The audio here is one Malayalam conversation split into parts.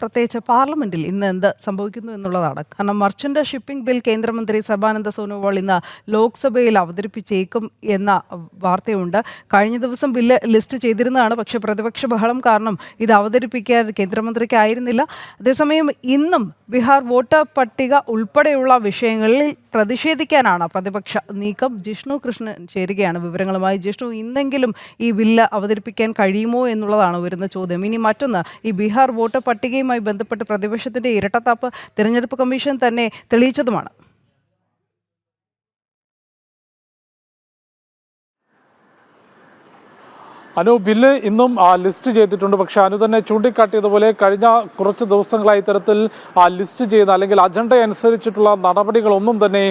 പ്രത്യേകിച്ച് പാർലമെന്റിൽ ഇന്ന് എന്ത് സംഭവിക്കുന്നു എന്നുള്ളതാണ്. കാരണം മർച്ചന്റ് ഷിപ്പിംഗ് ബിൽ കേന്ദ്രമന്ത്രി സർബാനന്ദ സോനോവാൾ ഇന്ന് ലോക്സഭയിൽ അവതരിപ്പിച്ചേക്കും എന്ന വാർത്തയുണ്ട്. കഴിഞ്ഞ ദിവസം ബില്ല് ലിസ്റ്റ് ചെയ്തിരുന്നതാണ്. പക്ഷേ പ്രതിപക്ഷ ബഹളം കാരണം ഇത് അവതരിപ്പിക്കാൻ കേന്ദ്രമന്ത്രിക്കായിരുന്നില്ല. അതേസമയം ഇന്നും ബീഹാർ വോട്ടർ പട്ടിക ഉൾപ്പെടെയുള്ള വിഷയങ്ങളിൽ പ്രതിഷേധിക്കാനാണ് പ്രതിപക്ഷ നീക്കം. ജിഷ്ണു കൃഷ്ണൻ ചേരുകയാണ് വിവരങ്ങളുമായി. ജിഷ്ണു ഇന്നെങ്കിലും ഈ ബില്ല് അവതരിപ്പിക്കാൻ കഴിയുമോ എന്നുള്ളതാണ് വരുന്ന ചോദ്യം. ഇനി മറ്റൊന്ന് ഈ ബീഹാർ വോട്ടർ പട്ടികയുമായി ബന്ധപ്പെട്ട് പ്രതിപക്ഷത്തിന്റെ ഇരട്ടത്താപ്പ് തിരഞ്ഞെടുപ്പ് കമ്മീഷൻ തന്നെ തെളിയിച്ചതുമാണ്. അനു ബില്ല് ഇന്നും ലിസ്റ്റ് ചെയ്തിട്ടുണ്ട്. പക്ഷെ അനു തന്നെ ചൂണ്ടിക്കാട്ടിയതുപോലെ കഴിഞ്ഞ കുറച്ച് ദിവസങ്ങളായി ഇത്തരത്തിൽ ലിസ്റ്റ് ചെയ്യുന്ന അല്ലെങ്കിൽ അജണ്ട അനുസരിച്ചിട്ടുള്ള നടപടികളൊന്നും തന്നെ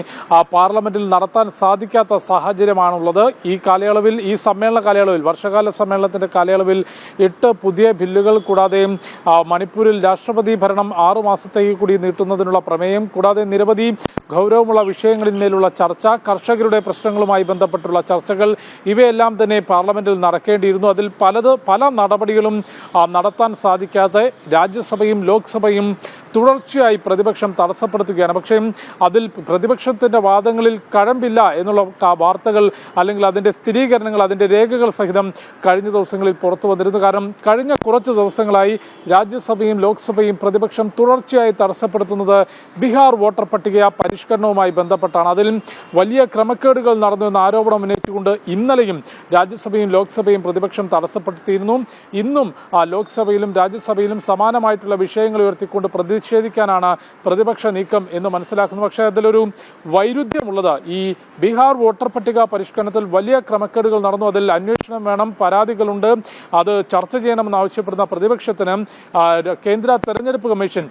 പാർലമെന്റിൽ നടത്താൻ സാധിക്കാത്ത സാഹചര്യമാണുള്ളത്. ഈ കാലയളവിൽ ഈ സമ്മേളന കാലയളവിൽ വർഷകാല സമ്മേളനത്തിന്റെ കാലയളവിൽ എട്ട് പുതിയ ബില്ലുകൾ കൂടാതെ മണിപ്പൂരിൽ രാഷ്ട്രപതി ഭരണം ആറു മാസത്തേക്ക് കൂടി നീട്ടുന്നതിനുള്ള പ്രമേയം കൂടാതെ നിരവധി ഗൗരവമുള്ള വിഷയങ്ങളിന്മേലുള്ള ചർച്ച കർഷകരുടെ പ്രശ്നങ്ങളുമായി ബന്ധപ്പെട്ടുള്ള ചർച്ചകൾ ഇവയെല്ലാം തന്നെ പാർലമെന്റിൽ നടക്കേണ്ടിയിരുന്നു. അതിൽ പലത് പല നടപടികളും നടത്താൻ സാധിക്കാതെ രാജ്യസഭയും ലോക്സഭയും തുടർച്ചയായി പ്രതിപക്ഷം തടസ്സപ്പെടുത്തുകയാണ്. പക്ഷേ അതിൽ പ്രതിപക്ഷത്തിന്റെ വാദങ്ങളിൽ കഴമ്പില്ല എന്നുള്ള വാർത്തകൾ അല്ലെങ്കിൽ അതിന്റെ സ്ഥിരീകരണങ്ങൾ അതിന്റെ രേഖകൾ സഹിതം കഴിഞ്ഞ ദിവസങ്ങളിൽ പുറത്തു വന്നിരുന്നു. കാരണം കഴിഞ്ഞ കുറച്ച് ദിവസങ്ങളായി രാജ്യസഭയും ലോക്സഭയും പ്രതിപക്ഷം തുടർച്ചയായി തടസ്സപ്പെടുത്തുന്നത് ബീഹാർ വോട്ടർ പട്ടിക പരിഷ്കരണവുമായി ബന്ധപ്പെട്ടാണ്. അതിൽ വലിയ ക്രമക്കേടുകൾ നടന്നു എന്ന ആരോപണം ഉന്നയിച്ചുകൊണ്ട് ഇന്നലെയും രാജ്യസഭയും ലോക്സഭയും പ്രതിപക്ഷം തടസ്സപ്പെടുത്തിയിരുന്നു. ഇന്നും ലോക്സഭയിലും രാജ്യസഭയിലും സമാനമായിട്ടുള്ള വിഷയങ്ങൾ ഉയർത്തിക്കൊണ്ട് പ്രതിഷേധിക്കാനാണ് പ്രതിപക്ഷ നീക്കം എന്ന് മനസ്സിലാക്കുന്നു. പക്ഷേ അതിലൊരു വൈരുദ്ധ്യമുള്ളത് ഈ ബീഹാർ വോട്ടർ പട്ടിക പരിഷ്കരണത്തിൽ വലിയ ക്രമക്കേടുകൾ നടന്നു. അതിൽ അന്വേഷണം വേണം പരാതികളുണ്ട്. അത് ചർച്ച ചെയ്യണമെന്ന് ആവശ്യപ്പെടുന്ന പ്രതിപക്ഷത്തിന് കേന്ദ്ര തെരഞ്ഞെടുപ്പ് കമ്മീഷൻ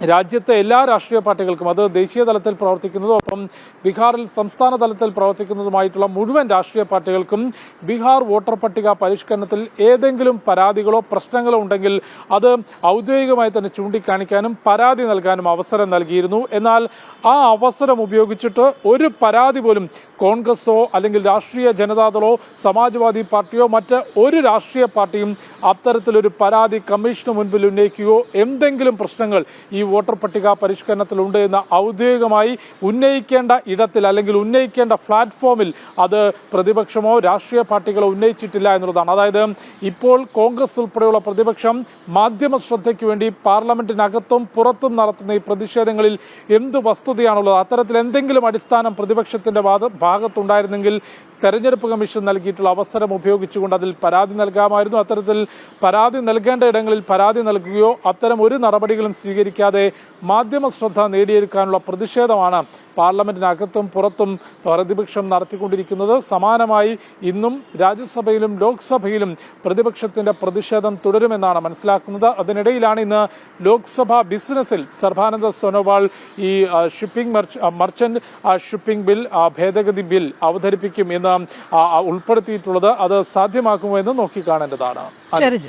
രാജ്യത്തെ എല്ലാ രാഷ്ട്രീയ പാർട്ടികൾക്കും അത് ദേശീയ തലത്തിൽ പ്രവർത്തിക്കുന്നതും ഒപ്പം ബീഹാറിൽ സംസ്ഥാന തലത്തിൽ പ്രവർത്തിക്കുന്നതുമായിട്ടുള്ള മുഴുവൻ രാഷ്ട്രീയ പാർട്ടികൾക്കും ബീഹാർ വോട്ടർ പട്ടിക പരിഷ്കരണത്തിൽ ഏതെങ്കിലും പരാതികളോ പ്രശ്നങ്ങളോ ഉണ്ടെങ്കിൽ അത് ഔദ്യോഗികമായി തന്നെ ചൂണ്ടിക്കാണിക്കാനും പരാതി നൽകാനും അവസരം നൽകിയിരുന്നു. എന്നാൽ ആ അവസരം ഉപയോഗിച്ചിട്ട് ഒരു പരാതി പോലും കോൺഗ്രസോ അല്ലെങ്കിൽ രാഷ്ട്രീയ ജനതാദളോ സമാജ്വാദി പാർട്ടിയോ മറ്റ് ഒരു രാഷ്ട്രീയ പാർട്ടിയും അത്തരത്തിലൊരു പരാതി കമ്മീഷന് മുൻപിൽ ഉന്നയിക്കുകയോ എന്തെങ്കിലും പ്രശ്നങ്ങൾ ഈ വോട്ടർ പട്ടിക പരിഷ്കരണത്തിലുണ്ട് എന്ന് ഔദ്യോഗികമായി ഉന്നയിക്കേണ്ട ഇടത്തിൽ അല്ലെങ്കിൽ ഉന്നയിക്കേണ്ട പ്ലാറ്റ്ഫോമിൽ അത് പ്രതിപക്ഷമോ രാഷ്ട്രീയ പാർട്ടികളോ ഉന്നയിച്ചിട്ടില്ല എന്നുള്ളതാണ്. അതായത് ഇപ്പോൾ കോൺഗ്രസ് ഉൾപ്പെടെയുള്ള പ്രതിപക്ഷം മാധ്യമ ശ്രദ്ധയ്ക്ക് വേണ്ടി പാർലമെന്റിനകത്തും പുറത്തും നടത്തുന്ന ഈ പ്രതിഷേധങ്ങളിൽ എന്ത് വസ്തുതയാണുള്ളത്? അത്തരത്തിൽ എന്തെങ്കിലും അടിസ്ഥാനം പ്രതിപക്ഷത്തിന്റെ ഭാഗത്തുണ്ടായിരുന്നെങ്കിൽ തെരഞ്ഞെടുപ്പ് കമ്മീഷൻ നൽകിയിട്ടുള്ള അവസരം ഉപയോഗിച്ചുകൊണ്ട് അതിൽ പരാതി നൽകാമായിരുന്നു. അത്തരത്തിൽ പരാതി നൽകേണ്ട ഇടങ്ങളിൽ പരാതി നൽകുകയോ അത്തരം ഒരു നടപടികളും സ്വീകരിക്കാതെ മാധ്യമ ശ്രദ്ധ നേടിയെടുക്കാനുള്ള പ്രതിഷേധമാണ് പാർലമെന്റിനകത്തും പുറത്തും പ്രതിപക്ഷം നടത്തിക്കൊണ്ടിരിക്കുന്നത് സമാനമായി ഇന്നും രാജ്യസഭയിലും ലോക്സഭയിലും പ്രതിപക്ഷത്തിന്റെ പ്രതിഷേധം തുടരുമെന്നാണ് മനസ്സിലാക്കുന്നത്. അതിനിടയിലാണ് ഇന്ന് ലോക്സഭ ബിസിനസ്സിൽ സർബാനന്ദ സോനോവാൾ ഈ ഷിപ്പിംഗ് മർച്ചന്റ് ഷിപ്പിംഗ് ബിൽ ഭേദഗതി ബിൽ അവതരിപ്പിക്കും എന്ന് ഉൾപ്പെടുത്തിയിട്ടുള്ളത്. അത് സാധ്യമാക്കുമോ എന്ന് നോക്കിക്കാണേണ്ടതാണ്. ശരി